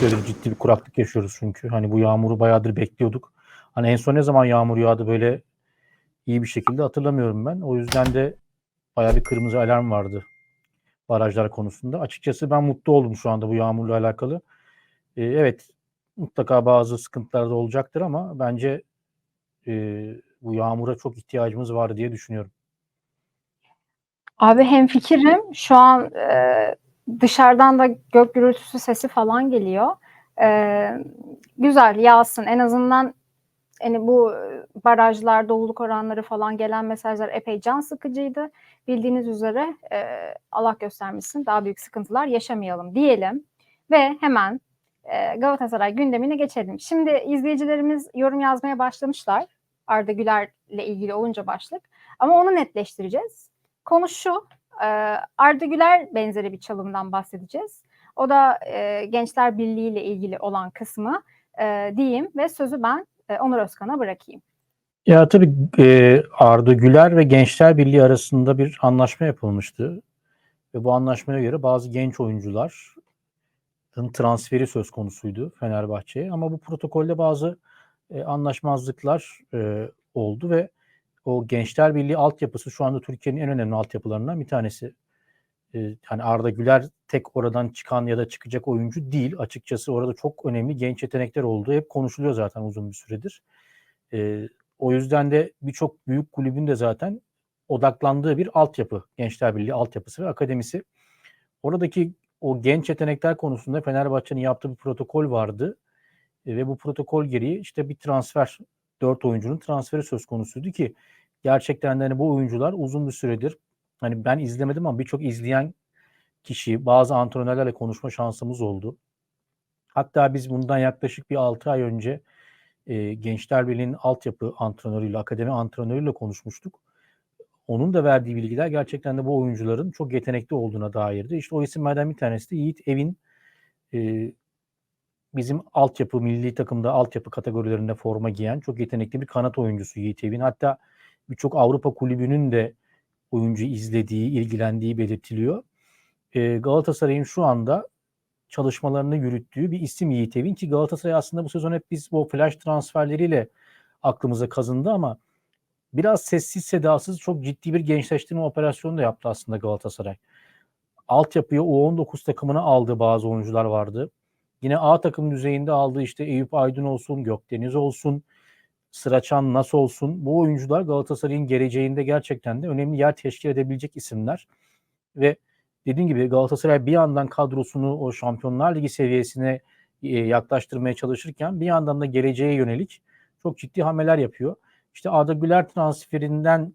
süredir ciddi bir kuraklık yaşıyoruz çünkü. Hani bu yağmuru bayağıdır bekliyorduk. Hani en son ne zaman yağmur yağdı böyle iyi bir şekilde hatırlamıyorum ben. O yüzden de bayağı bir kırmızı alarm vardı barajlar konusunda. Açıkçası ben mutlu oldum şu anda bu yağmurla alakalı. Ee, evet mutlaka bazı sıkıntılar da olacaktır ama bence e, bu yağmura çok ihtiyacımız var diye düşünüyorum. Abi hemfikirim. Şu an e, dışarıdan da gök gürültüsü sesi falan geliyor. E, güzel yağsın. En azından hani bu barajlar, doluluk oranları falan gelen mesajlar epey can sıkıcıydı. Bildiğiniz üzere e, Allah göstermesin daha büyük sıkıntılar yaşamayalım diyelim. Ve hemen e, Galatasaray gündemine geçelim. Şimdi izleyicilerimiz yorum yazmaya başlamışlar. Arda Güler'le ilgili olunca başlık. Ama onu netleştireceğiz. Konu şu, e, Arda Güler benzeri bir çalımdan bahsedeceğiz. O da e, Gençler Birliği ile ilgili olan kısmı e, diyeyim ve sözü ben e, Onur Özkan'a bırakayım. Ya tabii Arda Güler ve Gençler Birliği arasında bir anlaşma yapılmıştı. Ve bu anlaşmaya göre bazı genç oyuncuların transferi söz konusuydu Fenerbahçe'ye. Ama bu protokolde bazı anlaşmazlıklar oldu ve o Gençler Birliği altyapısı şu anda Türkiye'nin en önemli altyapılarından bir tanesi. E, hani Arda Güler tek oradan çıkan ya da çıkacak oyuncu değil. Açıkçası orada çok önemli genç yetenekler olduğu hep konuşuluyor zaten uzun bir süredir. E, o yüzden de birçok büyük kulübün de zaten odaklandığı bir altyapı, Gençler Birliği altyapısı ve akademisi. Oradaki o genç yetenekler konusunda Fenerbahçe'nin yaptığı bir protokol vardı. E, ve bu protokol gereği işte bir transfer, dört oyuncunun transferi söz konusuydu ki gerçekten de hani bu oyuncular uzun bir süredir hani ben izlemedim ama birçok izleyen kişi, bazı antrenörlerle konuşma şansımız oldu. Hatta biz bundan yaklaşık bir 6 ay önce e, Gençler Birliği'nin altyapı antrenörüyle, akademi antrenörüyle konuşmuştuk. Onun da verdiği bilgiler gerçekten de bu oyuncuların çok yetenekli olduğuna dairdi. İşte o isimlerden bir tanesi de Yiğit Evin e, bizim altyapı, milli takımda altyapı kategorilerinde forma giyen çok yetenekli bir kanat oyuncusu Yiğit Evin. Hatta birçok Avrupa kulübünün de oyuncu izlediği, ilgilendiği belirtiliyor. E, Galatasaray'ın şu anda çalışmalarını yürüttüğü bir isim Yiğit Evin ki Galatasaray aslında bu sezon hep biz bu flash transferleriyle aklımıza kazındı ama biraz sessiz sedasız çok ciddi bir gençleştirme operasyonu da yaptı aslında Galatasaray. Altyapıya U19 takımına aldığı bazı oyuncular vardı. Yine A takım düzeyinde aldığı işte Eyüp Aydın olsun, Gökdeniz olsun, Sıraçan nasıl olsun. Bu oyuncular Galatasaray'ın geleceğinde gerçekten de önemli yer teşkil edebilecek isimler. Ve dediğim gibi Galatasaray bir yandan kadrosunu o Şampiyonlar Ligi seviyesine e, yaklaştırmaya çalışırken bir yandan da geleceğe yönelik çok ciddi hamleler yapıyor. İşte Arda Güler transferinden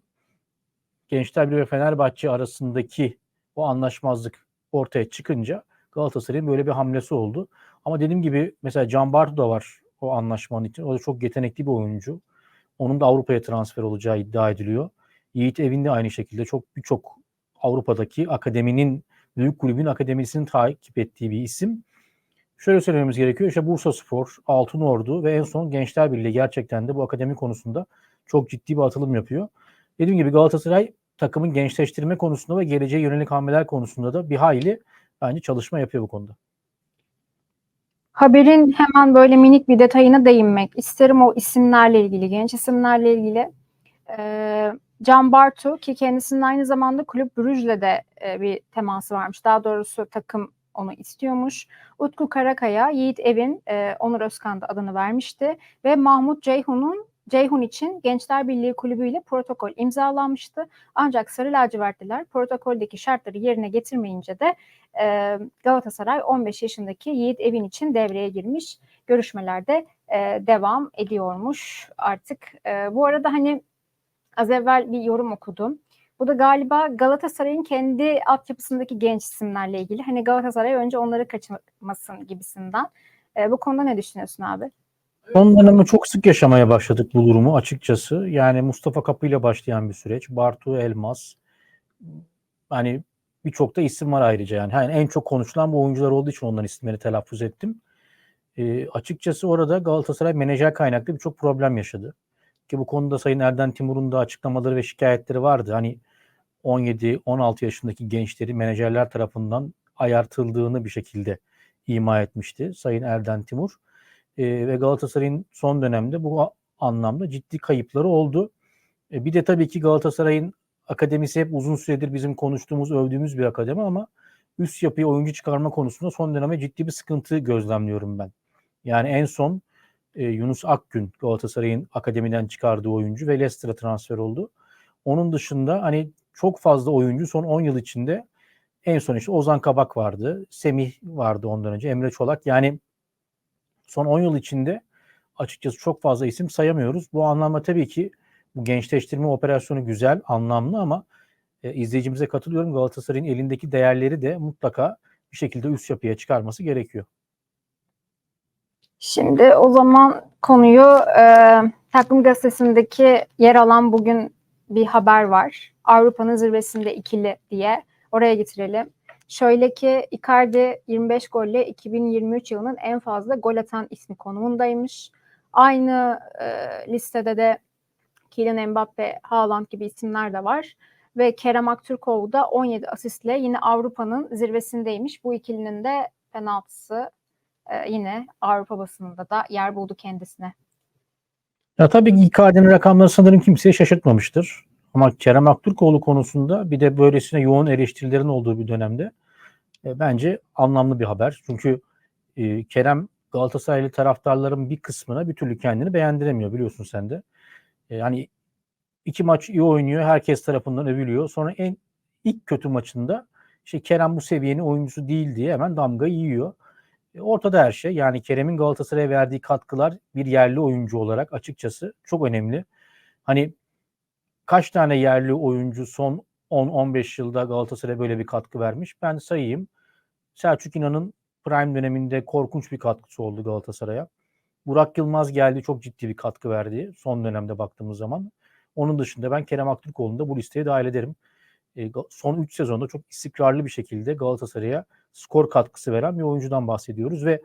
Gençler Birliği ve Fenerbahçe arasındaki o anlaşmazlık ortaya çıkınca Galatasaray'ın böyle bir hamlesi oldu. Ama dediğim gibi mesela Can Bartu da var o anlaşmanın için. O da çok yetenekli bir oyuncu. Onun da Avrupa'ya transfer olacağı iddia ediliyor. Yiğit Evin de aynı şekilde çok birçok Avrupa'daki akademinin, büyük kulübün akademisini takip ettiği bir isim. Şöyle söylememiz gerekiyor. İşte Bursa Spor, Altın Ordu ve en son Gençler Birliği gerçekten de bu akademi konusunda çok ciddi bir atılım yapıyor. Dediğim gibi Galatasaray takımın gençleştirme konusunda ve geleceğe yönelik hamleler konusunda da bir hayli bence çalışma yapıyor bu konuda. Haberin hemen böyle minik bir detayına değinmek isterim o isimlerle ilgili, genç isimlerle ilgili. Ee, Can Bartu ki kendisinin aynı zamanda kulüp Brüj'le de e, bir teması varmış. Daha doğrusu takım onu istiyormuş. Utku Karakaya, Yiğit Evin, e, Onur Özkan da adını vermişti ve Mahmut Ceyhun'un Ceyhun için Gençler Birliği Kulübü ile protokol imzalanmıştı. Ancak Sarı Lacivertliler protokoldeki şartları yerine getirmeyince de e, Galatasaray 15 yaşındaki Yiğit Evin için devreye girmiş. Görüşmelerde e, devam ediyormuş artık. E, bu arada hani az evvel bir yorum okudum. Bu da galiba Galatasaray'ın kendi altyapısındaki genç isimlerle ilgili. Hani Galatasaray önce onları kaçırmasın gibisinden. E, bu konuda ne düşünüyorsun abi? Son dönemi çok sık yaşamaya başladık bu durumu açıkçası. Yani Mustafa Kapı ile başlayan bir süreç. Bartu Elmas. Hani birçok da isim var ayrıca yani. yani. En çok konuşulan bu oyuncular olduğu için onların isimlerini telaffuz ettim. E, açıkçası orada Galatasaray menajer kaynaklı birçok problem yaşadı. Ki bu konuda Sayın Erden Timur'un da açıklamaları ve şikayetleri vardı. Hani 17-16 yaşındaki gençleri menajerler tarafından ayartıldığını bir şekilde ima etmişti Sayın Erden Timur. E, ve Galatasaray'ın son dönemde bu anlamda ciddi kayıpları oldu. E, bir de tabii ki Galatasaray'ın akademisi hep uzun süredir bizim konuştuğumuz, övdüğümüz bir akademi ama üst yapıya oyuncu çıkarma konusunda son döneme ciddi bir sıkıntı gözlemliyorum ben. Yani en son e, Yunus Akgün Galatasaray'ın akademiden çıkardığı oyuncu ve Leicester'a transfer oldu. Onun dışında hani çok fazla oyuncu son 10 yıl içinde en son işte Ozan Kabak vardı, Semih vardı ondan önce, Emre Çolak. Yani son 10 yıl içinde açıkçası çok fazla isim sayamıyoruz. Bu anlamda tabii ki bu gençleştirme operasyonu güzel, anlamlı ama e, izleyicimize katılıyorum. Galatasaray'ın elindeki değerleri de mutlaka bir şekilde üst yapıya çıkarması gerekiyor. Şimdi o zaman konuyu e, Takvim Gazetesi'ndeki yer alan bugün bir haber var. Avrupa'nın zirvesinde ikili diye oraya getirelim. Şöyle ki Icardi 25 golle 2023 yılının en fazla gol atan ismi konumundaymış. Aynı e, listede de Kylian Mbappe, Haaland gibi isimler de var. Ve Kerem Aktürkoğlu da 17 asistle yine Avrupa'nın zirvesindeymiş. Bu ikilinin de penaltısı e, yine Avrupa basınında da yer buldu kendisine. Ya tabii Icardi'nin rakamları sanırım kimseye şaşırtmamıştır. Ama Kerem Aktürkoğlu konusunda bir de böylesine yoğun eleştirilerin olduğu bir dönemde e, bence anlamlı bir haber. Çünkü e, Kerem Galatasaraylı taraftarların bir kısmına bir türlü kendini beğendiremiyor biliyorsun sen de. E, yani iki maç iyi oynuyor, herkes tarafından övülüyor. Sonra en ilk kötü maçında işte Kerem bu seviyenin oyuncusu değil diye hemen damga yiyor. E, ortada her şey. Yani Kerem'in Galatasaray'a verdiği katkılar bir yerli oyuncu olarak açıkçası çok önemli. Hani kaç tane yerli oyuncu son 10-15 yılda Galatasaray'a böyle bir katkı vermiş? Ben sayayım. Selçuk İnan'ın prime döneminde korkunç bir katkısı oldu Galatasaray'a. Burak Yılmaz geldi çok ciddi bir katkı verdi son dönemde baktığımız zaman. Onun dışında ben Kerem Aktürkoğlu'nu da bu listeye dahil ederim. E, son 3 sezonda çok istikrarlı bir şekilde Galatasaray'a skor katkısı veren bir oyuncudan bahsediyoruz ve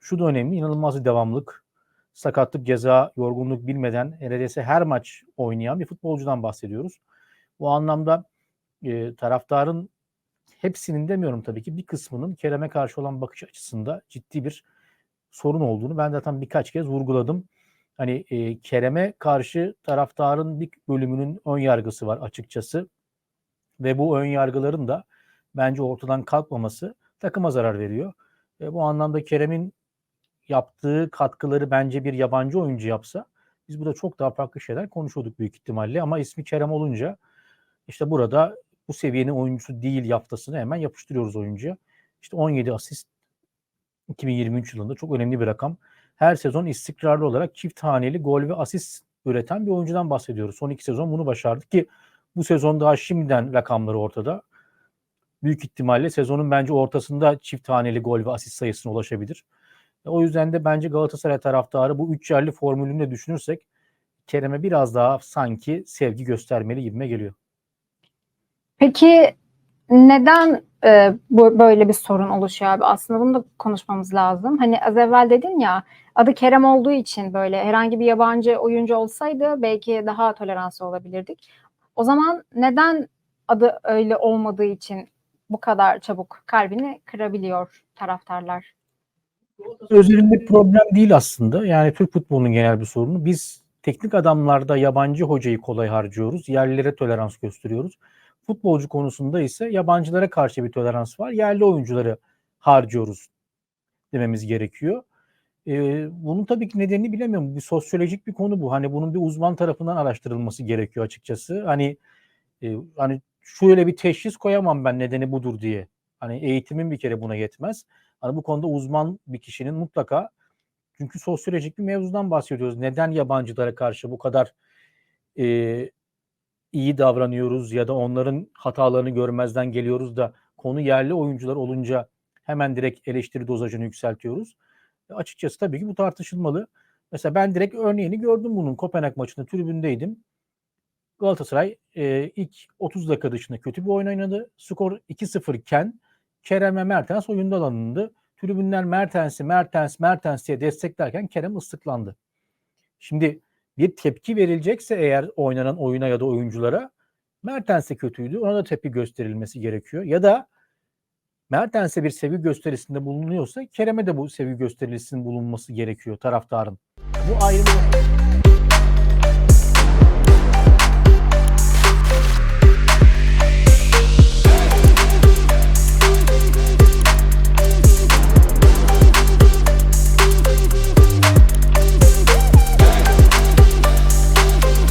şu da önemli inanılmaz bir devamlık. Sakatlık, ceza, yorgunluk bilmeden neredeyse her maç oynayan bir futbolcudan bahsediyoruz. Bu anlamda e, taraftarın hepsinin demiyorum tabii ki bir kısmının Kerem'e karşı olan bakış açısında ciddi bir sorun olduğunu ben zaten birkaç kez vurguladım. Hani e, Kerem'e karşı taraftarın bir bölümünün ön yargısı var açıkçası ve bu ön yargıların da bence ortadan kalkmaması takıma zarar veriyor. E, bu anlamda Kerem'in yaptığı katkıları bence bir yabancı oyuncu yapsa biz burada çok daha farklı şeyler konuşuyorduk büyük ihtimalle ama ismi Kerem olunca işte burada bu seviyenin oyuncusu değil yaftasını hemen yapıştırıyoruz oyuncuya. İşte 17 asist 2023 yılında çok önemli bir rakam. Her sezon istikrarlı olarak çift haneli gol ve asist üreten bir oyuncudan bahsediyoruz. Son iki sezon bunu başardık ki bu sezon daha şimdiden rakamları ortada. Büyük ihtimalle sezonun bence ortasında çift haneli gol ve asist sayısına ulaşabilir. E, O yüzden de bence Galatasaray taraftarı bu üç yerli formülünü de düşünürsek Kerem'e biraz daha sanki sevgi göstermeli gibime geliyor. Peki neden e, bu böyle bir sorun oluşuyor abi? Aslında bunu da konuşmamız lazım. Hani az evvel dedin ya adı Kerem olduğu için böyle herhangi bir yabancı oyuncu olsaydı belki daha toleransı olabilirdik. O zaman neden adı öyle olmadığı için bu kadar çabuk kalbini kırabiliyor taraftarlar? Özelinde problem değil aslında. Yani Türk futbolunun genel bir sorunu. Biz teknik adamlarda yabancı hocayı kolay harcıyoruz. Yerlilere tolerans gösteriyoruz. Futbolcu konusunda ise yabancılara karşı bir tolerans var. Yerli oyuncuları harcıyoruz dememiz gerekiyor. Ee, bunun tabii ki nedenini bilemiyorum. Bir sosyolojik bir konu bu. Hani bunun bir uzman tarafından araştırılması gerekiyor açıkçası. Hani e, hani şöyle bir teşhis koyamam ben nedeni budur diye. Hani eğitimin bir kere buna yetmez. Hani bu konuda uzman bir kişinin mutlaka çünkü sosyolojik bir mevzudan bahsediyoruz. Neden yabancılara karşı bu kadar e, iyi davranıyoruz ya da onların hatalarını görmezden geliyoruz da konu yerli oyuncular olunca hemen direkt eleştiri dozajını yükseltiyoruz. E, açıkçası tabii ki bu tartışılmalı. Mesela ben direkt örneğini gördüm bunun. Kopenhag maçında tribündeydim. Galatasaray e, ilk 30 dakika dışında kötü bir oyun oynadı. Skor 2-0 iken Kerem ve Mertens oyunda alındı. Tribünler Mertens'i Mertens Mertens diye desteklerken Kerem ıslıklandı. Şimdi bir tepki verilecekse eğer oynanan oyuna ya da oyunculara Mertens de kötüydü. Ona da tepki gösterilmesi gerekiyor. Ya da Mertens'e bir sevgi gösterisinde bulunuyorsa Kerem'e de bu sevgi gösterisinin bulunması gerekiyor taraftarın. Bu ayrı